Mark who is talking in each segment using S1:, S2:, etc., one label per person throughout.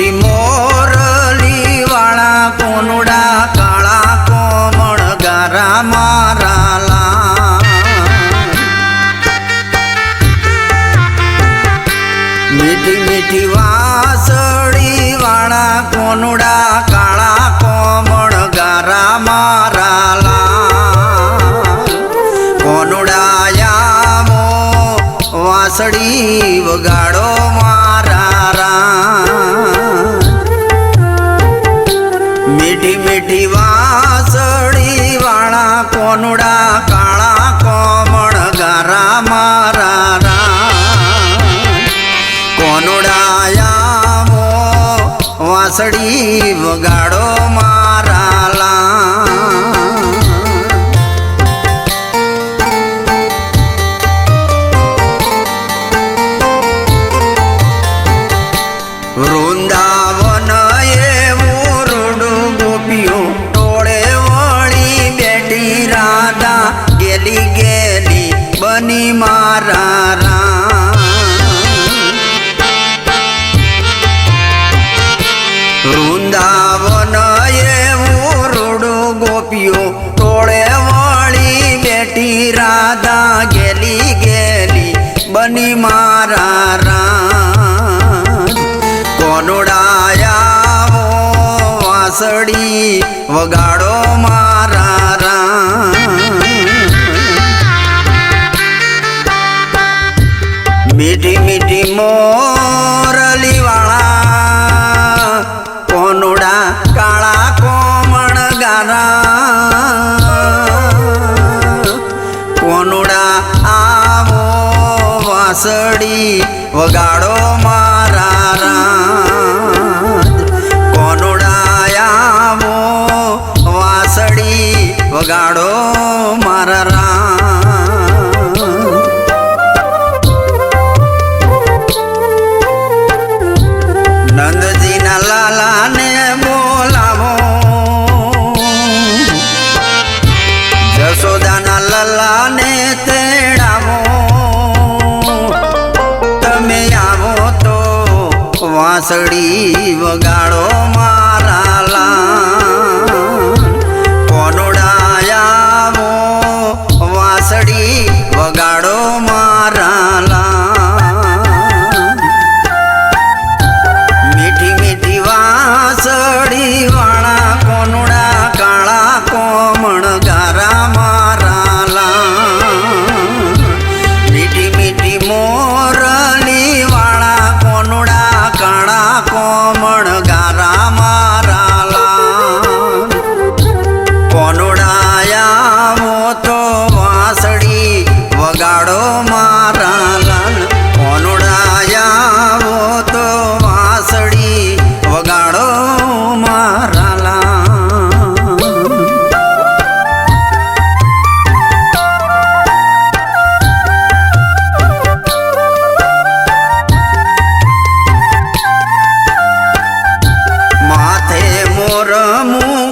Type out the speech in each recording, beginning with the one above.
S1: મીઠી મોરલી વાળા કોનુડા કાળા કોમળ ગારા મારા લાલ. મીઠી મીઠી વાસળી વાળા કોનુડા કાળા કોમળ ગારા મારા લાલ. કોનુડાયામો વાસળી વગાડો મારા કોનુડા કાળા કોમણ ગારા મારા રામ. કોનુડાયામો વાસડી વગાડો બની મારા રામ. ગોપીઓ ટોળે વળી બેઠી રાધા ગેલી ગેલી બની મારા રામ. કોનુડાયાવો વાસળી વગાડો મારા મીઠી મોરલી વાળા કોનુડા કાળા કોમણ ગારા. કોનુડા આવો વાસળી વગાડો મારા રામ કોનુડા આવો વાસળી વગાડો મારા રામ લાલાને બોલાવો. જશોદાના લલાને તેડાવો. તમે આવો તો વાંસળી વગાડો મારા લાલ કોનોડાયાવો વાંસળી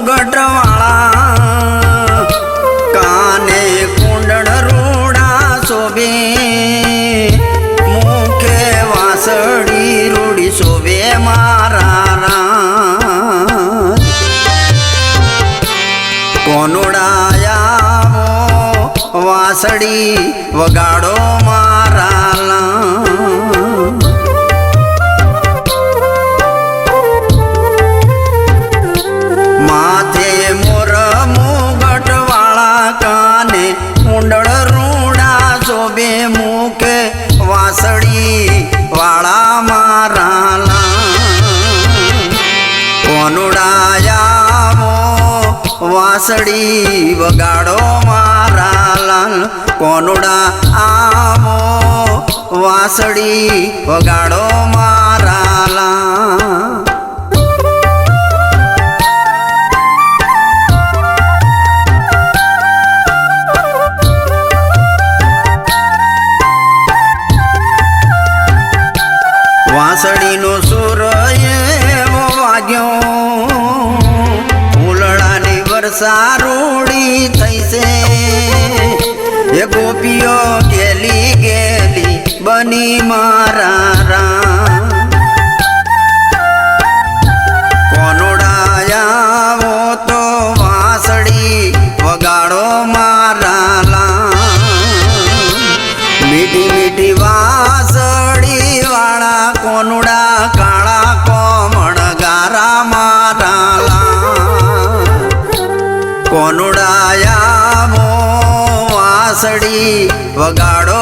S1: મુગટવાળા કાને કુંડળ રૂડા શોભે, મુખે વાસળી રૂડી શોભે મારા રામ કોનુડાયાવો વાસળી વગાડો મારા વાસળી વગાડો મારા લાલ કોનુડા આવો વાસળી વગાડો મારા લાલ વાંસળીનો કોનુડા કાળા કોમણ ગારા મારાલા. કોનુડાયા મો વાસડી વગાડો